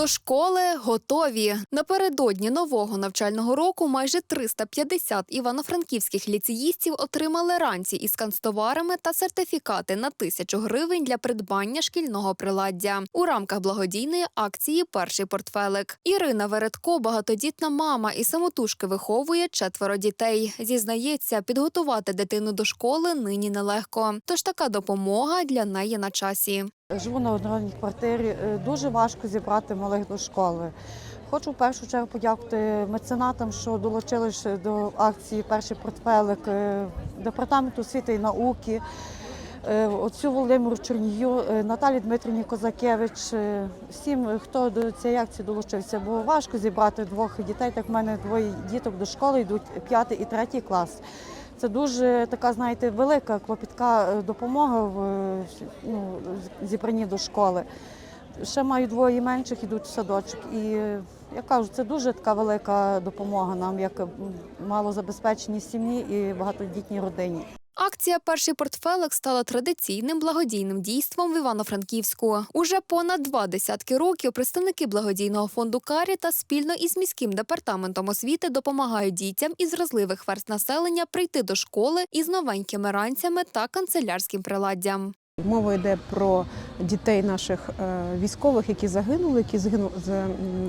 До школи готові. Напередодні нового навчального року майже 350 івано-франківських ліцеїстів отримали ранці із канцтоварами та сертифікати на тисячу гривень для придбання шкільного приладдя у рамках благодійної акції Перший портфелик. Ірина Вередко багатодітна мама і самотужки виховує четверо дітей. Зізнається, підготувати дитину до школи нині нелегко. Тож така допомога для неї на часі. Живу на одній квартирі. е, Дуже важко зібрати малих до школи. Хочу в першу чергу подякувати меценатам, що долучилися до акції Перший портфелик е, департаменту освіти і науки. е, Отцю Володимиру Чернію, Наталі Дмитрівні Козакевич, всім, хто до цієї акції долучився, бо важко зібрати двох дітей. Так в мене двоє діток до школи йдуть п'ятий і третій клас. Це дуже така, знаєте, велика клопітка е, допомога в е, ну, зібранні до школи. Ще маю двоє менших, ідуть в садочок. І е, я кажу, це дуже така велика допомога нам, як малозабезпеченій сім'ї і багатодітній родині. Акція Перший портфелик стала традиційним благодійним дійством в Івано-Франківську. Уже понад два десятки років представники благодійного фонду Каріта спільно із міським департаментом освіти допомагають дітям із вразливих верст населення прийти до школи із новенькими ранцями та канцелярським приладдям. Мова йде про дітей наших е, військових, які загинули, які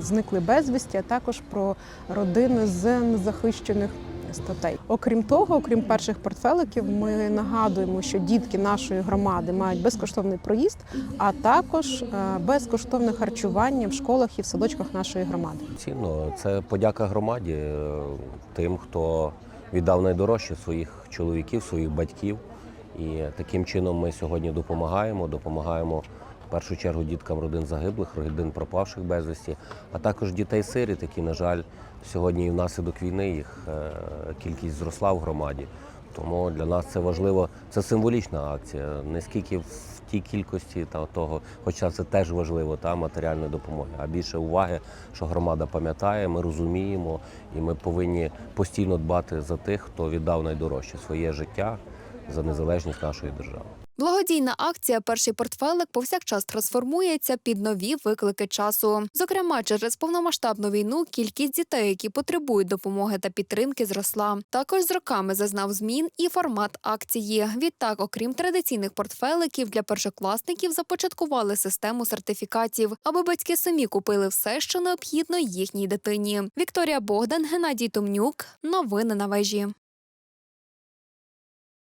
зникли безвісті, а також про родини з незахищених статей. Окрім того, окрім перших портфеликів, ми нагадуємо, що дітки нашої громади мають безкоштовний проїзд, а також е, безкоштовне харчування в школах і в садочках нашої громади. Цінно. Це подяка громаді е, тим, хто віддав найдорожче своїх чоловіків, своїх батьків. І таким чином ми сьогодні допомагаємо. Допомагаємо першу чергу діткам родин загиблих, родин пропавших безвісті, а також дітей-сиріт, які, на жаль, сьогодні і внаслідок війни їх е, кількість зросла в громаді. Тому для нас це важливо, це символічна акція. Не скільки в тій кількості та того, хоча це теж важливо, та матеріальної допомоги, а більше уваги, що громада пам'ятає, ми розуміємо, і ми повинні постійно дбати за тих, хто віддав найдорожче своє життя за незалежність нашої держави. Благодійна акція Перший портфелик повсякчас трансформується під нові виклики часу. Зокрема, через повномасштабну війну кількість дітей, які потребують допомоги та підтримки, зросла. Також з роками зазнав змін і формат акції. Відтак, окрім традиційних портфеликів для першокласників, започаткували систему сертифікатів, аби батьки самі купили все, що необхідно їхній дитині. Вікторія Богдан, Геннадій Томнюк. Новини на вежі.